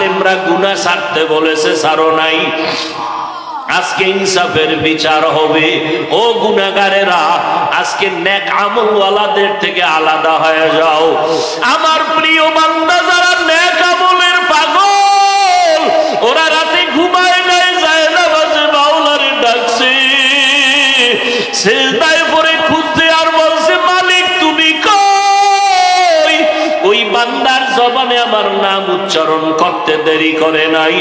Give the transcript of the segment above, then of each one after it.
আলেমরা গুনা ছাড়তে বলেছে ছাড়ো নাই। আজকে ইনসাফের বিচার হবে। ও গুনাগারেরা আজকে নেক আমলওয়ালাদের থেকে আলাদা হয়ে যাও। আমার প্রিয় বান্দা, যারা নেক আমলের পাগল, ওরা রাতে ঘুমায় নাই যায় না বাজে বাউলারে ডাকছে। সেজদায় আমার নাম উচ্চারণ করতে দেরি করে নাই।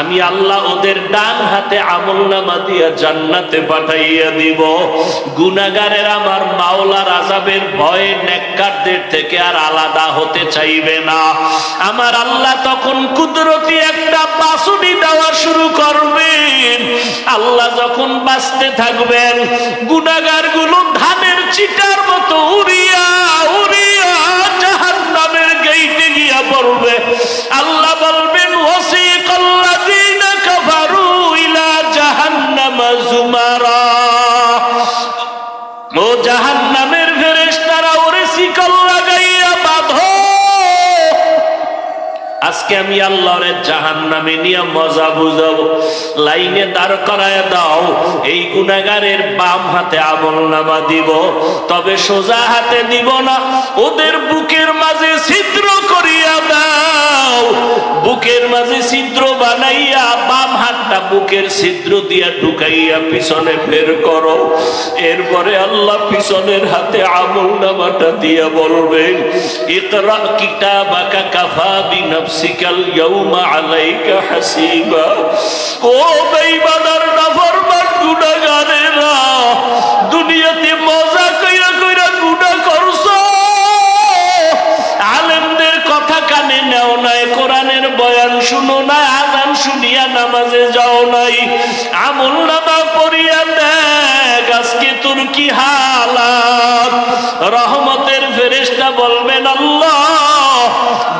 আমি আল্লাহ ওদের ডান হাতে আমল নামা দিয়া জান্নাতে পাঠাইয়া দিব। গুনাগারের আমার মাওলার আজাবের ভয়ে নেককারদের থেকে আর আলাদা হতে চাইবে না। আমার আল্লাহ তখন কুদরতি একটা বাসুনি দেওয়া শুরু করবেন। আল্লাহ যখন বাঁচতে থাকবেন গুনাগারগুলো ধানের চিটার মতো উড়িয়া নামের আল্লাহ বলবেন আজকে আমি আল্লাহরে জাহান নামে নিয়ে মজা বুঝাবো। লাইনে দাঁড় করায় দাও, এই গুনাগারের বাম হাতে আমল নামা দিব, তবে সোজা হাতে দিব না। ওদের বুকের মাঝে ছিদ্র করিয়া দাও। বুকের মাঝে ছিদ্র বানাইয়া, বাম হাতটা বুকের ছিদ্র দিয়া ঢুকাইয়া পিছনে বের করো। এরপরে আল্লাহ পিছনের হাতে আমল নামাটা দিয়া বলবেন, ইকরা কিতাবাকা কাফা বিনফসিকাল ইয়াউমা আলাইকা হাসিবা। ও বেঈমানের নাফরমান গুনাহগারেরা কানে নেও নাই, কোরআনের বয়ান শুনো না আজান শুনিয়া নামাজে যাও নাই। আমল নামা পড়িয়া দেখ, আজকে তোর কি হালাত? রহমতের ফেরেশতা বলবেন, আল্লাহ,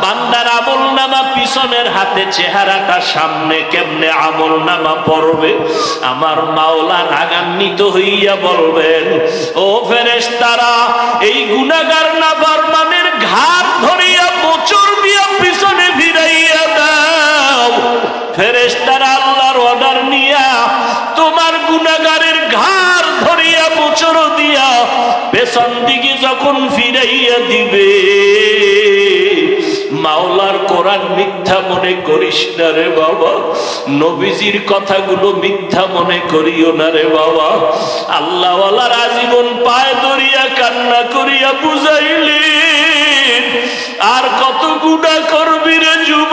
বান্দার আমল নামা পিছনের হাতে চেহারাটা সামনে কেমনে আমল নামা পড়বে? আমার মাওলা রাগান্বিত হইয়া বলবেন, ও ফেরেশতারা, এই গুনাগার না বর্মানের মোচর দিয়া পেছন দিকে যখন ফিরাইয়া দিবে, মাওলার কোরআন মিথ্যা মনে করিস না রে বাবা। নবীজির কথাগুলো মিথ্যা মনে করিও না রে বাবা। আল্লাহওয়ালার আজীবন পায়ে ধরিয়া কান্না করিয়া বুঝাইলি আর কত গুণা করবি রে যুব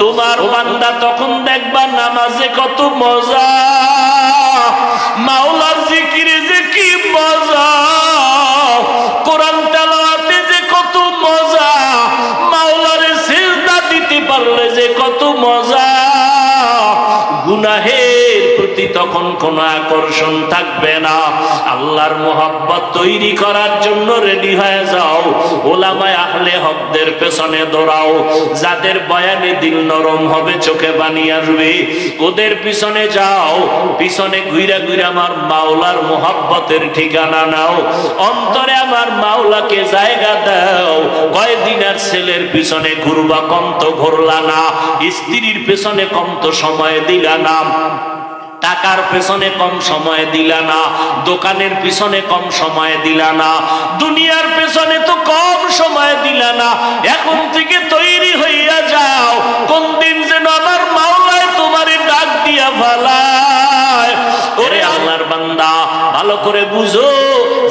তোমার বান্দা তখন দেখবা নামাজে কত মজা। মাওলার জিকিরে যে কি মজা, কোরআন তেলাতে যে কত মজা, মাওলার সেজদা দিতে পারলে যে কত মজা। গুনাহের প্রতি তখন কোনো আকর্ষণ থাকবে না। আল্লাহর মোহাব্বত তৈরি করার জন্য রেডি হয়ে যাও। ওলামায় আহলে হকদের পেছনে দৌড়াও। যাদের বয়ানে দিল নরম হবে চোখে পানি আসবে, ওদের পিছনে যাও। পিছনে ঘুরে ঘুরে আমার মাওলার মোহাব্বতের ঠিকানা নাও। অন্তরে আমার মাওলাকে জায়গা দাও। কয়দিনের ছেলের পিছনে ঘুরবা কম তো ঘুরলা না, স্ত্রীর পেছনে কম তো সময় দিলা না। টাকার পেছনে কম সময় দিলা না দোকানের পিছনে কম সময় দিলা না দুনিয়ার পেছনে তো কম সময় দিলা না। এখন থেকে তৈরি হইয়া যাও কোন দিন যেন আমার মাওলায় তোমারে ডাক দিয়া ভালায় ওরে আল্লাহর বান্দা ভালো করে বুঝো,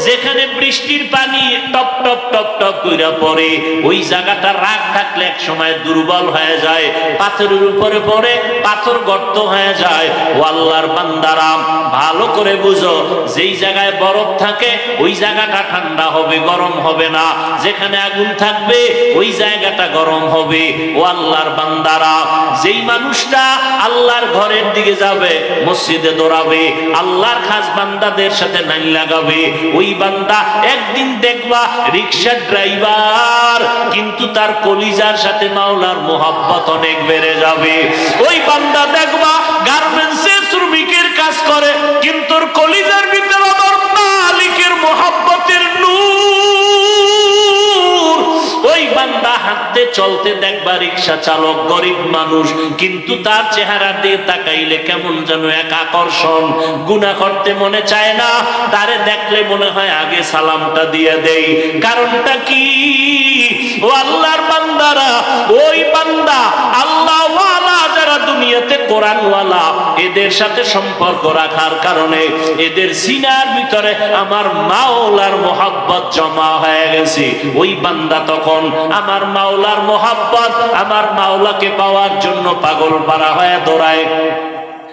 যেখানে বৃষ্টির পানি টপ টপ টপ টপ কইরা পড়ে, ওই জায়গাটা রাগ থাকলে এক সময় দুর্বল হয়ে যায়, পাথরের উপরে পড়ে, পাথর গর্ত হয়ে যায়। ও আল্লাহর বান্দারাম ভালো করে বুঝো, যেই জায়গায় বরফ থাকে, ওই জায়গাটা ঠান্ডা হবে, গরম হবে না। যেখানে আগুন থাকবে, ওই জায়গাটা গরম হবে। ও আল্লাহর বান্দারা, যেই মানুষটা আল্লাহর ঘরের দিকে যাবে, মসজিদে দৌড়াবে, আল্লাহর খাস বান্দাদের সাথে নাই লাগাবে। ওই বান্দা একদিন দেখবা রিক্সা ড্রাইভার, কিন্তু তার কলিজার সাথে মাওলার মোহাব্বত অনেক বেড়ে যাবে। ওই বান্দা দেখবা গার্মেন্টসের শ্রমিকের কাজ করে, কিন্তু চলতে দেখবা রিক্সা চালক গরিব মানুষ, কিন্তু তার চেহারা দিয়ে তাকাইলে কেমন যেন এক আকর্ষণ। গুণা করতে মনে চায় না, তারে দেখলে মনে হয় আগে সালামটা দিয়ে দেই। কারণটা কি? ও আল্লাহর বান্দারা, ওই বান্দা আল্লাহ দুনিয়াতে কোরআনওয়ালা এদের সাথে সম্পর্ক রাখার কারণে এদের সিনার ভিতরে আমার মাওলার মোহাব্বত জমা হয়ে গেছে। ওই বান্দা তখন আমার মাওলার মোহাব্বত, আমার মাওলাকে পাওয়ার জন্য পাগল পারা হয়ে দৌড়ায়।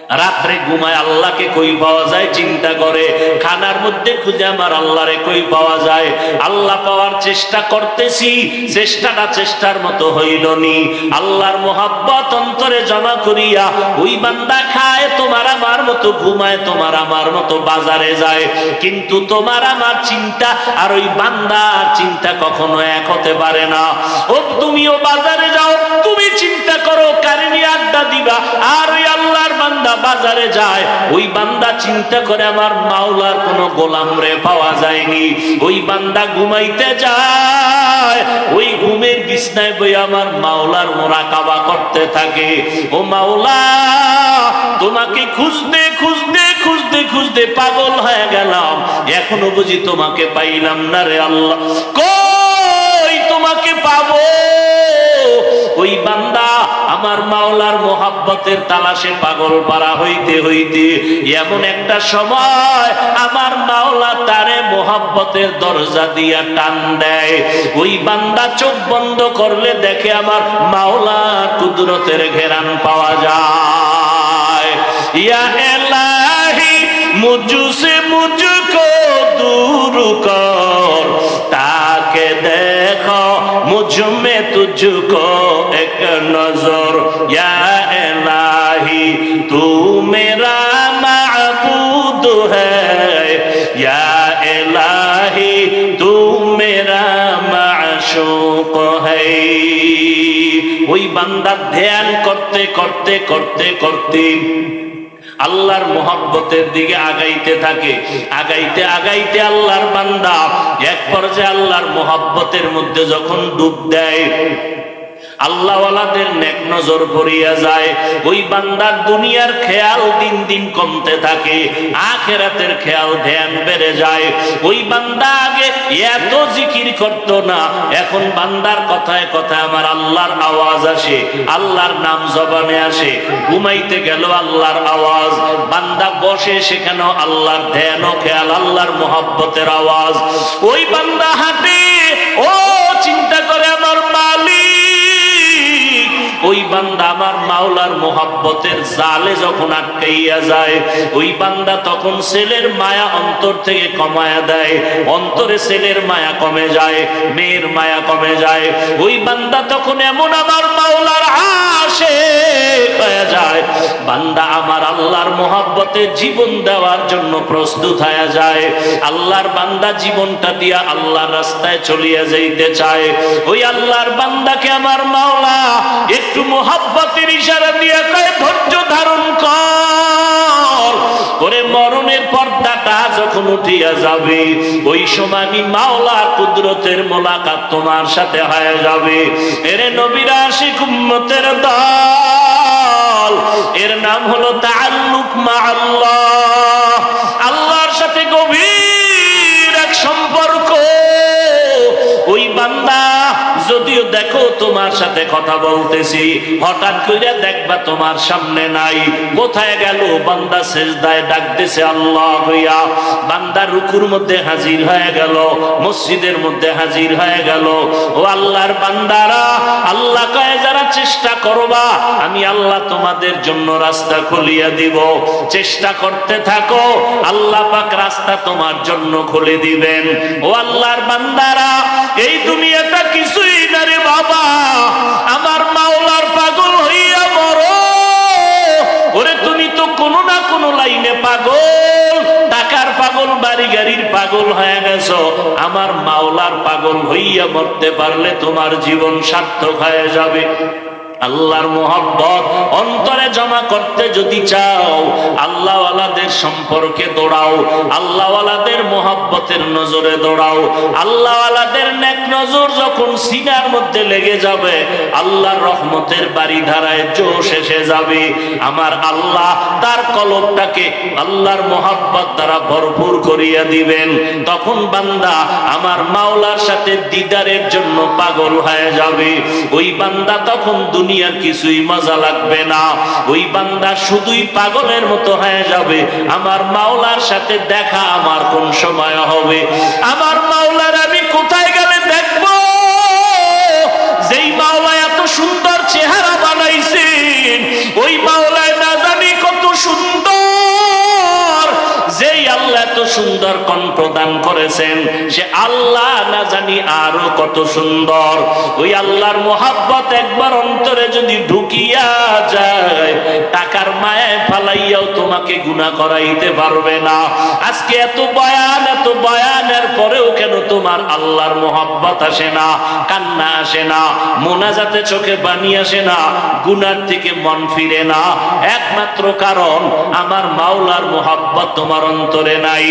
রাত্রে ঘুমায় আল্লাহকে কই পাওয়া যায়, চিন্তা করে। খানার মধ্যে খুঁজে আমার আল্লাহরে কই পাওয়া যায়? আল্লাহ পাওয়ার চেষ্টা করতেছি, চেষ্টাটা চেষ্টার মতো হইল নি। আল্লাহর মোহাব্বত অন্তরে জমা করিয়া, ওই বান্দা খায়, তোমার আমার মতো ঘুমায়, তোমার আমার মতো বাজারে যায়। কিন্তু তোমার আমার চিন্তা আর ওই বান্দার চিন্তা কখনো এক হতে পারে না। ও, তুমিও বাজারে যাও, তুমি চিন্তা করো, কারিনী আড্ডা দিবা, আর ওই আল্লাহর বান্দা বাজারে যায়, ওই বান্দা চিন্তা করে আমার মাওলার কোনো গোলাম রে পাওয়া যায়নি। ওই বান্দা ঘুমাইতে যায়, ওই ঘুমের বিছনায় বই আমার মাওলার মোরা কাবা করতে থাকে। ও মাওলা, তোমাকে খুঁজতে খুঁজতে খুঁজতে খুঁজতে পাগল হয়ে গেলাম। এখনও বুঝি তোমাকে পাইলাম না রে আল্লাহ। কই তোমাকে পাবো? ওই বান্দা আমার মাওলার মোহাব্বতের তালাশে পাগল পারা হইতে হইতে এমন একটা সময় আমার মাওলা তারে মোহাব্বতের দরজা দিয়া টান দেয়। ওই বান্দা চোখ বন্ধ করলে দেখে আমার মাওলা কুদরতের ঘেরান পাওয়া যায়। ইয়া এলাহি মুজুসে দূর কর তাকে দেখো मुझ में तुझको एक नजर या इलाही तू मेरा माबूद है या इलाही तू मेरा माशूक है ওই বান্দা ধ্যান করতে করতে করতে করতে আল্লাহর মহাব্বতের দিকে আগাইতে থাকে। আগাইতে আগাইতে আল্লাহর বান্দা এক পর্যায়ে আল্লাহর মহাব্বতের মধ্যে যখন ডুব দেয় আল্লাহওয়ালাদের নেক নজর পড়িয়া যায়। ওই বান্দার দুনিয়ার খেয়াল দিন দিন কমতে থাকে, আখেরাতের খেয়াল ধ্যান বেড়ে যায়। ওই বান্দা আগে এত জিকির করত না, এখন বান্দার কথায় কথায় আমার আল্লাহর আওয়াজ আসে, আল্লাহর নাম জবানে আসে। ঘুমাইতে গেল আল্লাহর আওয়াজ, বান্দা বসে সেখানেও আল্লাহর ধ্যান ও খেয়াল, আল্লাহর মোহাব্বতের আওয়াজ। ওই বান্দা হাঁটে, ও চিন্তা করে আমার ওই বান্দা আমার মাওলার মোহাব্বতের জালে যখন আটকাইয়া যায়, ওই বান্দা তখন ছেলের মায়া অন্তর থেকে কমায়া দেয়। অন্তরে ছেলের মায়া কমে যায়, মেয়ের মায়া কমে যায়। ওই বান্দা তখন এমন আমার মাওলার আসে হয়ে যায়। বান্দা আমার আল্লাহর মোহাব্বতে জীবন দেওয়ার জন্য প্রস্তুত হয়ে যায়। আল্লাহর বান্দা জীবনটা দিয়া আল্লাহর রাস্তায় চলিয়া যাইতে চায়। ওই আল্লাহর বান্দাকে আমার মাওলা একটু মোহাব্বতের ইশারা দিয়ে কয়, ধৈর্য ধারণ কর। মরণের পর্দাটা যখন উঠিয়া যাবে, ওই সময় আমি মাওলার কুদরতের মোলাকাত তোমার সাথে হয়ে যাবে। এরে নবীরা আশিক উম্মতের দল, এর নাম হলো তাআল্লুক মা আল্লাহ আল্লাহর সাথে গভীর এক সম্পর্ক। ওই বান্দা যদিও দেখো তোমার সাথে কথা বলতেছি, হঠাৎ করে দেখবা তোমার সামনে নাই। কোথায় গেল? বান্দা শেষদায় ডাকতেছে আল্লাহ হইয়া। বান্দা রুকুর মধ্যে হাজির হয়ে গেল, মসজিদের মধ্যে হাজির হয়ে গেল। ও আল্লাহর বান্দারা, আল্লাহ কয়ে, যারা চেষ্টা করবা, আমি আল্লাহ তোমাদের জন্য রাস্তা খুলিয়া দিব। চেষ্টা করতে থাকো, আল্লাহ পাক রাস্তা তোমার জন্য খুলে দিবেন। ও আল্লাহর বান্দারা এই দুনিয়াটা কিছুই না রে বাবা। আমার মাওলার পাগল হইয়া মরো। ওরে, তুমি তো কোনো না কোনো লাইনে পাগল। টাকার পাগল বাড়ি গাড়ির পাগল হয়ে গেছ। আমার মাওলার পাগল হইয়া মরতে পারলে তোমার জীবন সার্থক হয়ে যাবে। আল্লাহর মোহাব্বত অন্তরে জমা করতে যদি চাও, আল্লাহওয়ালাদের সম্পর্কে দৌড়াও, আল্লাহওয়ালাদের মোহাব্বতের নজরে দৌড়াও, আল্লাহওয়ালাদের নেক নজর যখন সিনার মধ্যে লেগে যাবে, আল্লাহর রহমতের বাড়ি ধারায় জোশ এসে যাবে। আমার আল্লাহ তার কলবটাকে আল্লাহর মোহাব্বত দ্বারা ভরপুর করিয়া দিবেন। তখন বান্দা আমার মাওলার সাথে দিদারের জন্য পাগল হয়ে যাবে। ওই বান্দা তখন দুনিয়ার কিছুই মজা লাগবে না। ওই বান্দা শুধুই পাগলের মতো হয়ে যাবে। আমার মাওলার সাথে দেখা আমার কোন সময় হবে? আমার মাওলার আমি কোথায় সুন্দর কণ্ঠ দান করেছেন সে আল্লাহ না জানি আরও কত সুন্দর। ওই আল্লাহর মোহাব্বত একবার অন্তরে যদি ঢুকিয়া যায়, টাকার মায়ায় ফালাইয়াও তোমাকে গুণা করাইতে পারবে না। আজকে এত বয়ান, এত বয়ানের পরেও কেন তোমার আল্লাহর মোহাব্বত আসে না, কান্না আসে না, মোনাজাতে চোখে পানি আসে না, গুনার থেকে মন ফিরে না? একমাত্র কারণ, আমার মাওলার মোহাব্বত তোমার অন্তরে নাই।